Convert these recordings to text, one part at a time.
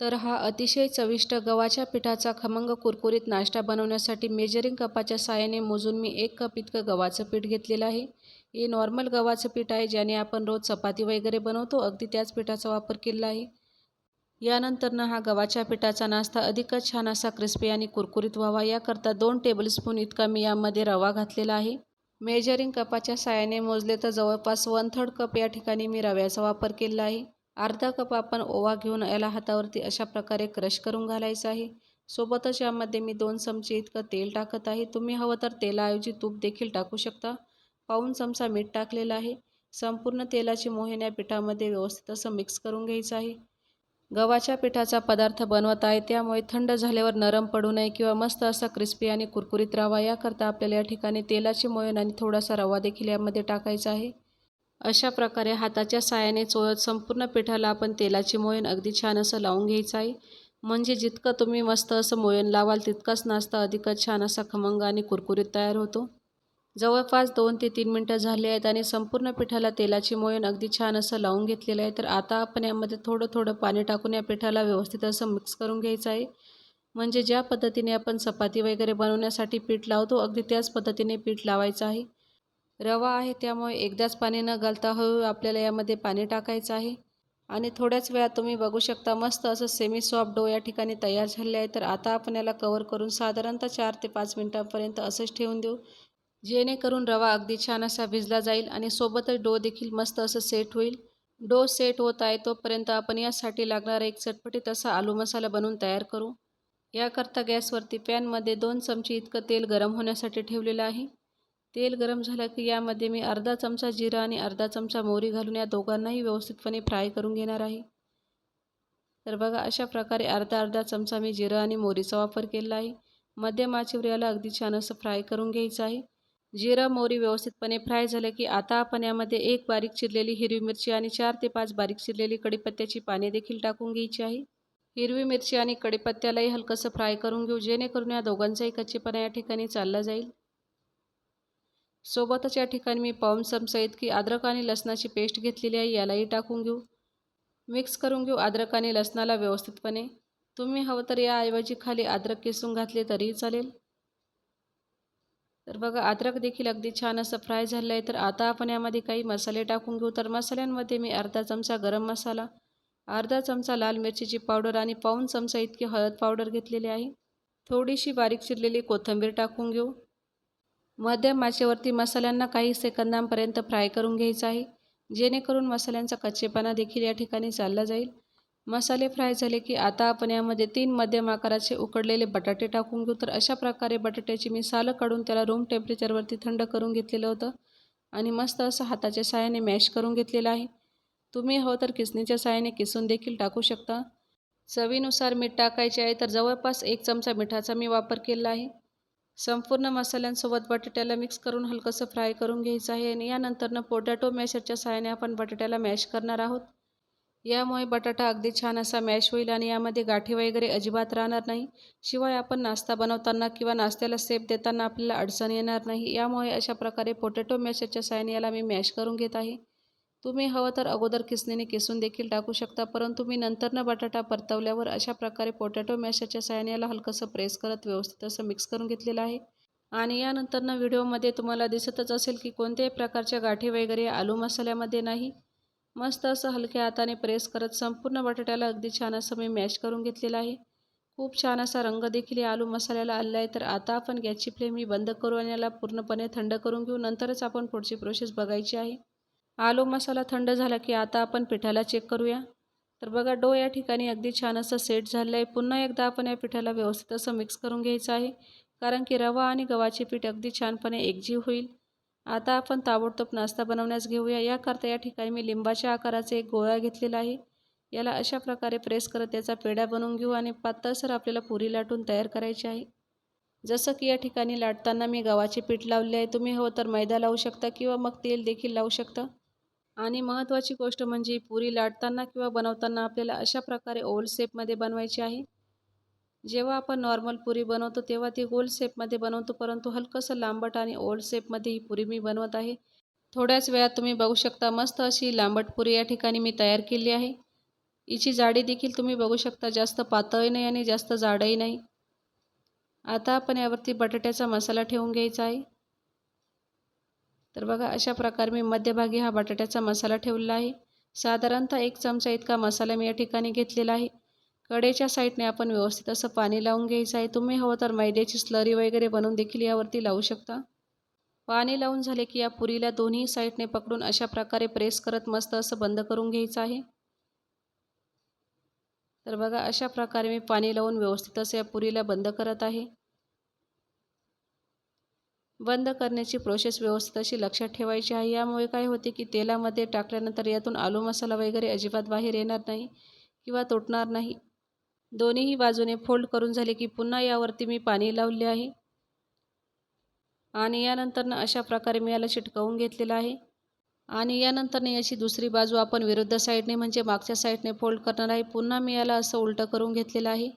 तर हा अतिशय चविष्ट गव्हाच्या पिठाचा खमंग कुरकुरीत नाश्ता बनवण्यासाठी मेजरिंग कपाच्या साहाय्याने मोजून मी एक कप इतकं गव्हाचं पीठ घेतलेलं आहे. हे नॉर्मल गव्हाचं पीठ आहे ज्याने आपण रोज चपाती वगैरे बनवतो अगदी त्याच पिठाचा वापर केला आहे. यानंतरनं हा गव्हाच्या पिठाचा नाश्ता अधिकच छान असा क्रिस्पी आणि कुरकुरीत व्हावा. याकरता दोन टेबलस्पून इतका मी यामध्ये रवा घातलेला आहे. मेजरिंग कपाच्या साहाय्याने मोजले तर जवळपास वन थर्ड कप या ठिकाणी मी रव्याचा वापर केला आहे. अर्धा कप आपण ओवा घेऊन याला हातावरती अशा प्रकारे क्रश करून घालायचं आहे. सोबतच यामध्ये मी दोन चमचे इतकं तेल टाकत आहे. तुम्ही हवं तर तेलाऐवजी तूप देखील टाकू शकता. पाऊन चमचा मीठ टाकलेलं आहे. संपूर्ण तेलाची मोहन या पिठामध्ये व्यवस्थित असं मिक्स करून घ्यायचं आहे. गव्हाच्या पिठाचा पदार्थ बनवत आहे. त्यामुळे थंड झाल्यावर नरम पडू नये किंवा मस्त असा क्रिस्पी आणि कुरकुरीत राहावा याकरता आपल्याला या ठिकाणी तेलाची मोहन आणि थोडासा रवा देखील यामध्ये टाकायचा आहे. अशा प्रकारे हाताच्या सायाने चोळत संपूर्ण पिठाला आपण तेलाची मोयन अगदी छान असं लावून घ्यायचं आहे. म्हणजे जितकं तुम्ही मस्त असं मोयन लावाल तितकाच नाश्ता अधिकच छान असा खमंग आणि कुरकुरीत तयार होतो. जवळपास दोन ते तीन मिनटं झाले आहेत आणि संपूर्ण पिठाला तेलाची मोयन अगदी छान असं लावून घेतलेलं आहे. तर आता आपण यामध्ये थोडं थोडं पाणी टाकून या पिठाला व्यवस्थित असं मिक्स करून घ्यायचं आहे. म्हणजे ज्या पद्धतीने आपण चपाती वगैरे बनवण्यासाठी पीठ लावतो अगदी त्याच पद्धतीने पीठ लावायचं आहे. रवा आहे त्यामुळे एकदाच पाणी न घालता हळूहळू आपल्याला यामध्ये पाणी टाकायचं आहे. आणि थोड्याच वेळात तुम्ही बघू शकता मस्त असं सेमी सॉफ्ट डो या ठिकाणी तयार झाले आहे तर आता आपण याला कवर करून साधारणतः चार ते पाच मिनटांपर्यंत असंच ठेवून देऊ. जेणेकरून रवा अगदी छान असा भिजला जाईल आणि सोबतच डो देखील मस्त असं सेट होईल. डो सेट होत आहे तोपर्यंत आपण यासाठी लागणारा एक चटपटीत असा आलू मसाला बनवून तयार करू. याकरता गॅसवरती पॅनमध्ये दोन चमचे इतकं तेल गरम होण्यासाठी ठेवलेलं आहे. तेल गरम झालं की यामध्ये मी अर्धा चमचा जिरा आणि अर्धा चमचा मोहरी घालून या दोघांनाही व्यवस्थितपणे फ्राय करून घेणार आहे. तर बघा अशा प्रकारे अर्धा अर्धा चमचा मी जिरा आणि मोहरीचा वापर केला आहे. मध्यम आचेवर याला अगदी छान असं फ्राय करून घ्यायचं आहे. जिरा मोहरी व्यवस्थितपणे फ्राय झालं की आता आपण यामध्ये एक बारीक चिरलेली हिरवी मिरची आणि चार ते पाच बारीक चिरलेली कडीपत्त्याची पाने देखील टाकून घ्यायची आहे. हिरवी मिरची आणि कडीपत्त्यालाही हलकंसं फ्राय करून घेऊ जेणेकरून या दोघांचाही कच्चेपणा या ठिकाणी चालला जाईल. सोबतच या ठिकाणी मी पाऊन चमचा इतकी अद्रक आणि लसणाची पेस्ट घेतलेली आहे यालाही टाकून घेऊ. मिक्स करून घेऊ अद्रक आणि लसणाला व्यवस्थितपणे. तुम्ही हवं तर याऐवजी खाली अद्रक किसून घातले तरीही चालेल. तर बघा अद्रक देखील अगदी छान असं फ्राय झालं आहे तर आता आपण यामध्ये काही मसाले टाकून घेऊ. तर मसाल्यांमध्ये मी अर्धा चमचा गरम मसाला अर्धा चमचा लाल मिरचीची पावडर आणि पाऊन चमचा इतकी हळद पावडर घेतलेली आहे. थोडीशी बारीक चिरलेली कोथिंबीर टाकून घेऊ. मध्यम आचेवरती मसाल्यांना काही सेकंदांपर्यंत फ्राय करून घ्यायचं आहे. जेणेकरून मसाल्यांचा कच्चेपणा देखील या ठिकाणी चालला जाईल. मसाले फ्राय झाले की आता आपण यामध्ये तीन मध्यम आकाराचे उकडलेले बटाटे टाकून घेऊ. तर अशा प्रकारे बटाट्याची मी सालं काढून त्याला रूम टेम्परेचरवरती थंड करून घेतलेलं होतं. आणि मस्त असं हाताच्या साहाय्याने मॅश करून घेतलेलं आहे. तुम्ही हवं तर किसणीच्या साहाय्याने किसून देखील टाकू शकता. चवीनुसार मीठ टाकायचे आहे तर जवळपास एक चमचा मिठाचा मी वापर केला आहे. संपूर्ण मसाल्यांसोबत बटाट्याला मिक्स करून हलकंसं फ्राय करून घ्यायचं आहे आणि यानंतरनं पोटॅटो मॅशरच्या सहाय्याने आपण बटाट्याला मॅश करणार आहोत. यामुळे बटाटा अगदी छान असा मॅश होईल आणि यामध्ये गाठी वगैरे अजिबात राहणार नाही. शिवाय आपण नाश्ता बनवताना किंवा नाश्त्याला सेप देताना आपल्याला अडचण येणार नाही. यामुळे अशा प्रकारे पोटॅटो मॅशरच्या सहाय्याने याला मी मॅश करून घेत आहे. तुम्ही हवं तर अगोदर किसणीने किसून देखील टाकू शकता परंतु मी नंतरनं बटाटा परतवल्यावर अशा प्रकारे पोटॅटो मॅशाच्या सहाय्याने याला हलकंसं प्रेस करत व्यवस्थित असं मिक्स करून घेतलेलं आहे. आणि यानंतरनं व्हिडिओमध्ये तुम्हाला दिसतच असेल की कोणत्याही प्रकारच्या गाठी वगैरे आलू मसाल्यामध्ये नाही. मस्त असं हलक्या हाताने प्रेस करत संपूर्ण बटाट्याला अगदी छान असं मी मॅश करून घेतलेलं आहे. खूप छान असा रंग देखील या आलू मसाल्याला आलेला आहे तर आता आपण गॅसची फ्लेम ही बंद करू आणि याला पूर्णपणे थंड करून घेऊ. नंतरच आपण पुढची प्रोसेस बघायची आहे. आलू मसाला थंड झाला की आता आपण पिठाला चेक करूया. तर बघा डो या ठिकाणी अगदी छान असं सेट झालं आहे पुन्हा एकदा आपण या पिठाला व्यवस्थित असं मिक्स करून घ्यायचं आहे. कारण की रवा आणि गव्हाचे पीठ अगदी छानपणे एकजीव होईल. आता आपण ताबडतोब नाश्ता बनवण्यास घेऊया. याकरता या ठिकाणी मी लिंबाच्या आकाराचा एक गोळा घेतलेला आहे. याला अशा प्रकारे प्रेस करत त्याचा पेढा बनवून घेऊ आणि पातळसर आपल्याला पुरी लाटून तयार करायची आहे. जसं की या ठिकाणी लाटताना मी गव्हाचे पीठ लावले आहे. तुम्ही हो तर मैदा लावू शकता किंवा मग तेल देखील लावू शकता. आणि महत्त्वाची गोष्ट म्हणजे पुरी लाटताना किंवा बनवताना आपल्याला अशा प्रकारे ओल शेपमध्ये बनवायची आहे. जेव्हा आपण नॉर्मल पुरी बनवतो तेव्हा ती गोल शेपमध्ये बनवतो परंतु हलकंसं लांबट आणि ओल शेपमध्ये ही पुरी मी बनवत आहे. थोड्याच वेळात तुम्ही बघू शकता मस्त अशी लांबट पुरी या ठिकाणी मी तयार केली आहे. हिची जाडी देखील तुम्ही बघू शकता जास्त पातळही नाही आणि जास्त जाडही नाही. आता आपण यावरती बटाट्याचा मसाला ठेवून घ्यायचा आहे. तर बघा अशा प्रकारे मी मध्यभागी हा बटाट्याचा मसाला ठेवलेला आहे. साधारणतः एक चमचा इतका मसाला मी या ठिकाणी घेतलेला आहे. कडेच्या साईडने आपण व्यवस्थित असं पाणी लावून घ्यायचं आहे. तुम्ही हवं तर मैद्याची स्लरी वगैरे बनवून देखील यावरती लावू शकता. पाणी लावून झाले की या पुरीला दोन्ही साईडने पकडून अशा प्रकारे प्रेस करत मस्त असं बंद करून घ्यायचं आहे. तर बघा अशा प्रकारे मी पाणी लावून व्यवस्थित असं या पुरीला बंद करत आहे. बंद करण्याची प्रोसेस व्यवस्थित अशी लक्षात ठेवायची आहे. यामुळे काय होते की तेलामध्ये टाकल्यानंतर यातून आलू मसाला वगैरे अजिबात बाहेर येणार नाही किंवा तुटणार नाही. दोन्हीही बाजूने फोल्ड करून झाले की पुन्हा यावरती मी पाणी लावले आहे. आणि यानंतरनं अशा प्रकारे मी याला चिटकवून घेतलेलं आहे. आणि यानंतरने याची दुसरी बाजू आपण विरुद्ध साईडने म्हणजे मागच्या साईडने फोल्ड करणार आहे. पुन्हा मी याला असं उलटं करून घेतलेलं आहे.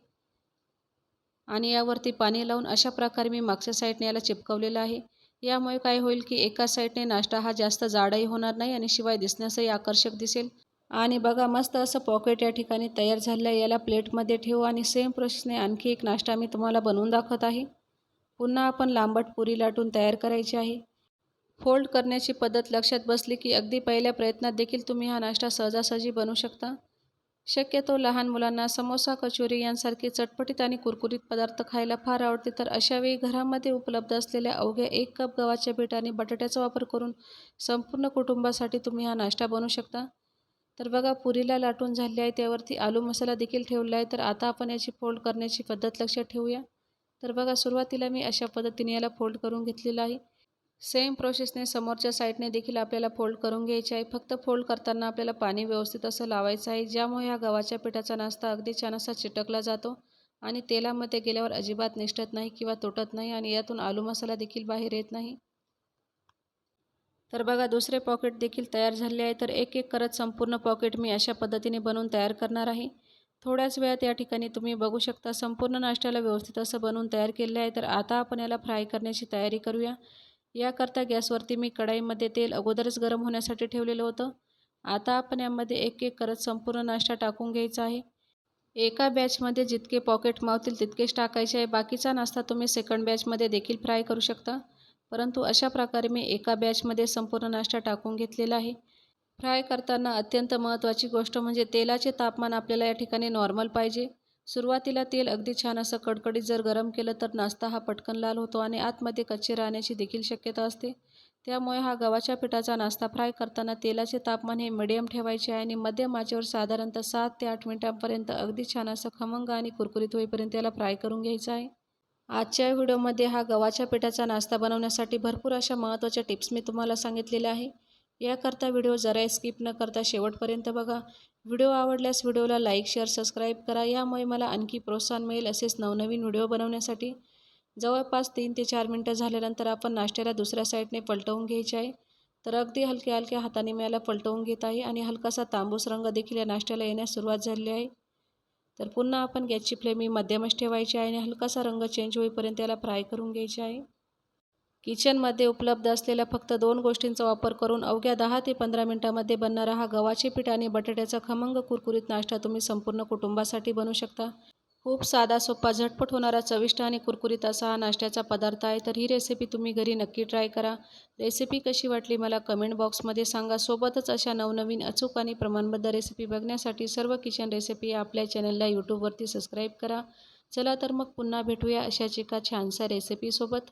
आणि यावरती पाणी लावून अशा प्रकारे मी मागच्या साईडने याला चिपकवलेलं आहे. यामुळे काय होईल की एका साईडने नाश्ता हा जास्त जाडाही होणार नाही आणि शिवाय दिसण्यासही आकर्षक दिसेल. आणि बघा मस्त असं पॉकेट या ठिकाणी तयार झालं आहे. याला प्लेटमध्ये ठेवू आणि सेम प्रोसेसने आणखी एक नाश्ता मी तुम्हाला बनवून दाखवत आहे. पुन्हा आपण लांबट पुरी लाटून तयार करायची आहे. फोल्ड करण्याची पद्धत लक्षात बसली की अगदी पहिल्या प्रयत्नात देखील तुम्ही हा नाश्ता सहजासहजी बनवू शकता. शक्यतो लहान मुलांना समोसा कचोरी यांसारखे चटपटीत आणि कुरकुरीत पदार्थ खायला फार आवडते. तर अशावेळी घरामध्ये उपलब्ध असलेल्या अवघ्या एक कप गव्हाच्या पीठ आणि बटाट्याचा वापर करून संपूर्ण कुटुंबासाठी तुम्ही हा नाश्ता बनवू शकता. तर बघा पुरीला लाटून झाली आहे त्यावरती आलू मसाला देखील ठेवला आहे. तर आता आपण याची फोल्ड करण्याची पद्धत लक्षात ठेवूया. तर बघा सुरुवातीला मी अशा पद्धतीने याला फोल्ड करून घेतलेला आहे. सेम प्रोसेसने समोरच्या साईडने देखील आपल्याला फोल्ड करून घ्यायचे आहे. फक्त फोल्ड करताना आपल्याला पाणी व्यवस्थित असं लावायचं आहे. ज्यामुळे हा गव्हाच्या पिठाचा नाश्ता अगदी छान असा चिटकला जातो आणि तेलामध्ये गेल्यावर अजिबात निष्ठत नाही किंवा तुटत नाही आणि यातून आलू मसाला देखील बाहेर येत नाही. तर बघा दुसरे पॉकेट देखील तयार झाले आहे. तर एक एक करत संपूर्ण पॉकेट मी अशा पद्धतीने बनवून तयार करणार आहे. थोड्याच वेळात या ठिकाणी तुम्ही बघू शकता संपूर्ण नाश्त्याला व्यवस्थित असं बनवून तयार केले आहे. तर आता आपण याला फ्राय करण्याची तयारी करूया. याकरता गॅसवरती मी कढाईमध्ये तेल अगोदरच गरम होण्यासाठी ठेवलेलं होतं. आता आपण यामध्ये एक एक करत संपूर्ण नाश्ता टाकून घ्यायचा आहे. एका बॅचमध्ये जितके पॉकेट मावतील तितकेच टाकायचे आहे. बाकीचा नाश्ता तुम्ही सेकंड बॅचमध्ये देखील फ्राय करू शकता. परंतु अशा प्रकारे मी एका बॅचमध्ये संपूर्ण नाश्ता टाकून घेतलेला आहे. फ्राय करताना अत्यंत महत्त्वाची गोष्ट म्हणजे तेलाचे तापमान आपल्याला या ठिकाणी नॉर्मल पाहिजे. सुरुवातीला तेल अगदी छान असं कडकडीत जर गरम केलं तर नाश्ता हा पटकन लाल होतो आणि आतमध्ये कच्चे राहण्याची देखील शक्यता असते. त्यामुळे हा गव्हाच्या पिठाचा नाश्ता फ्राय करताना तेलाचे तापमान हे मिडियम ठेवायचे आहे आणि मध्यम आचेवर साधारणतः सात ते आठ मिनिटांपर्यंत अगदी छान असं खमंग आणि कुरकुरीत होईपर्यंत याला फ्राय करून घ्यायचा आहे. आजच्या व्हिडिओमध्ये हा गव्हाच्या पिठाचा नाश्ता बनवण्यासाठी भरपूर अशा महत्त्वाच्या टिप्स मी तुम्हाला सांगितलेल्या आहे. याकरता व्हिडिओ जरा स्किप न करता शेवटपर्यंत बघा. व्हिडिओ आवडल्यास व्हिडिओला लाईक शेअर सबस्क्राईब करा. यामुळे मला आणखी प्रोत्साहन मिळेल असेच नवनवीन व्हिडिओ बनवण्यासाठी. जवळपास तीन ते चार मिनटं झाल्यानंतर आपण नाश्त्याला दुसऱ्या साईडने पलटवून घ्यायचे आहे. तर अगदी हलक्या हलक्या हाताने मी याला पलटवून घेत आहे आणि हलकासा तांबूस रंग देखील या नाश्त्याला येण्यास सुरुवात झाली आहे. तर पुन्हा आपण गॅसची फ्लेम ही मध्यमच ठेवायची आहे आणि हलकासा रंग चेंज होईपर्यंत याला फ्राय करून घ्यायचे आहे. किचनमध्ये उपलब्ध असलेल्या फक्त दोन गोष्टींचा वापर करून अवघ्या दहा ते पंधरा मिनटामध्ये बनणारा हा गव्हाचे पीठ आणि बटाट्याचा खमंग कुरकुरीत नाश्ता तुम्ही संपूर्ण कुटुंबासाठी बनवू शकता. खूप साधा सोपा झटपट होणारा चविष्ट आणि कुरकुरीत असा हा नाश्त्याचा पदार्थ आहे. तर ही रेसिपी तुम्ही घरी नक्की ट्राय करा. रेसिपी कशी वाटली मला कमेंट बॉक्समध्ये सांगा. सोबतच अशा नवनवीन अचूक आणि प्रमाणबद्ध रेसिपी बघण्यासाठी सर्व किचन रेसिपी आपल्या चॅनलला यूट्यूबवरती सबस्क्राईब करा. चला तर मग पुन्हा भेटूया अशाच एका छानशा रेसिपीसोबत